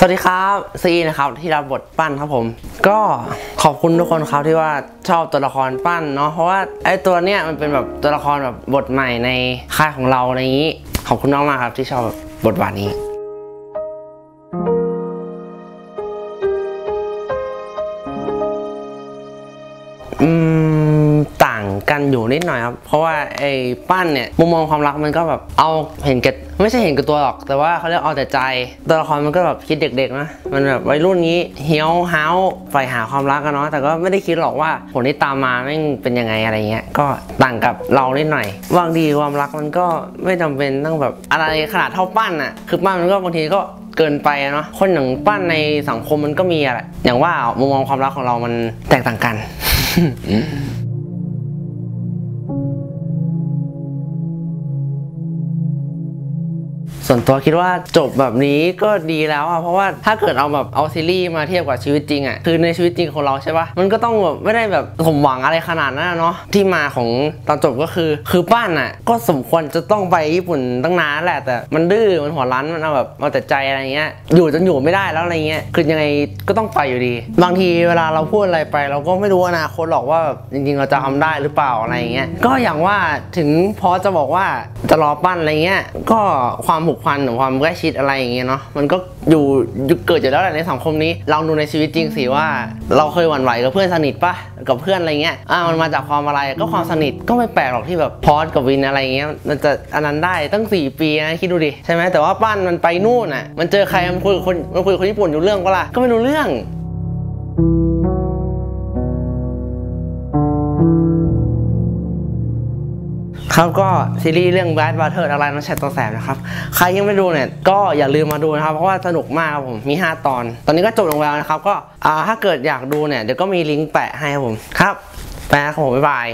สวัสดีครับซีนะครับที่รับบทปั้นครับผม ก็ขอบคุณทุกคนครับที่ว่าชอบตัวละครปั้นเนาะเพราะว่าไอ้ตัวเนี้ยมันเป็นแบบตัวละครแบบบทใหม่ในค่ายของเราในนี้ ขอบคุณมากมากๆครับที่ชอบบทบาทนี้อืม กันอยู่นิดหน่อยครับ เพราะว่าไอ้ปั้นเนี่ยมุมมองความรักมันก็แบบเอาเห็นแก่ไม่ใช่เห็นแก่ตัวหรอก แต่ว่าเขาเรียกเอาแต่ใจ ตัวละครมันก็แบบคิดเด็กๆนะ มันแบบวัยรุ่นนี้เฮี้ยวฮ้าวใฝ่หาความรักกันเนาะ แต่ก็ไม่ได้คิดหรอกว่าผลที่ตามมาแม่งเป็นยังไงอะไรเงี้ย ก็ต่างกับเรานิดหน่อยบางทีความรักมันก็ไม่จำเป็นต้องแบบอะไรขนาดเท่าปั้นอะคือปั้นมันก็บางทีก็เกินไปเนาะ คนอย่างปั้นในสังคมมันก็มีอะไรอย่างว่ามุมมองความรักของเรามันแตกต่างกัน ส่วนตัวคิดว่าจบแบบนี้ก็ดีแล้วอะเพราะว่าถ้าเกิดเอาแบบเอาซีรีส์มาเทียบกับชีวิตจริงอะคือในชีวิตจริงของเราใช่ปะมันก็ต้องแบบไม่ได้แบบสมหวังอะไรขนาดนั้นเนาะที่มาของตอนจบก็คือ คือป้านอะก็สมควรจะต้องไปญี่ปุ่นตั้งนานแหละแต่มันดื้อมันหัวรั้นมันเอาแบบเอาแต่ใจอะไรเงี้ยอยู่จนอยู่ไม่ได้แล้วอะไรเงี้ยคือยังไงก็ต้องไปอยู่ดี บางทีเวลาเราพูดอะไรไป เราก็ไม่รู้อนาคตหรอกว่าแบบจริงๆ เราจะทำได้หรือเปล่าอะไรเงี้ยก็อย่างว่าถึงพอจะบอกว่าจะรอปั้นอะไรเงี้ยก็ความผูกพันหรือความใกล้ชิดอะไรอย่างเงี้ยเนาะมันก็อยู่เกิดอยู่แล้วแหละในสังคมนี้ลองดูในชีวิตจริงสิว่า เราเคยหวั่นไหวกับเพื่อนสนิทปะกับเพื่อนอะไรเงี้ยอ่ามันมาจากความอะไรก็ความสนิทก็ไม่แปลกหรอกที่แบบพอดกับวินอะไรเงี้ยมันจะอันนั้นได้ตั้ง 4 ปีนะคิดดูดิใช่ไหมแต่ว่าปั้นมันไปนู่นอะมันเจอใครมันคุยกับคนมันคุยกับคนญี่ปุ่นอยู่เรื่องก็ล่ะก็ไม่รู้เรื่อง ครับก็ซีรีส์เรื่อง Bad Butter อะไรน้องแชทตัวแสบนะครับ ใครยังไม่ดูเนี่ยก็อย่าลืมมาดูนะครับ เพราะว่าสนุกมากครับผม มี 5 ตอน ตอนนี้ก็จบลงแล้วนะครับ ก็อ่าถ้าเกิดอยากดูเนี่ย เดี๋ยวก็มีลิงก์แปะให้ครับผม ครับ แปะครับผม บ๊ายบาย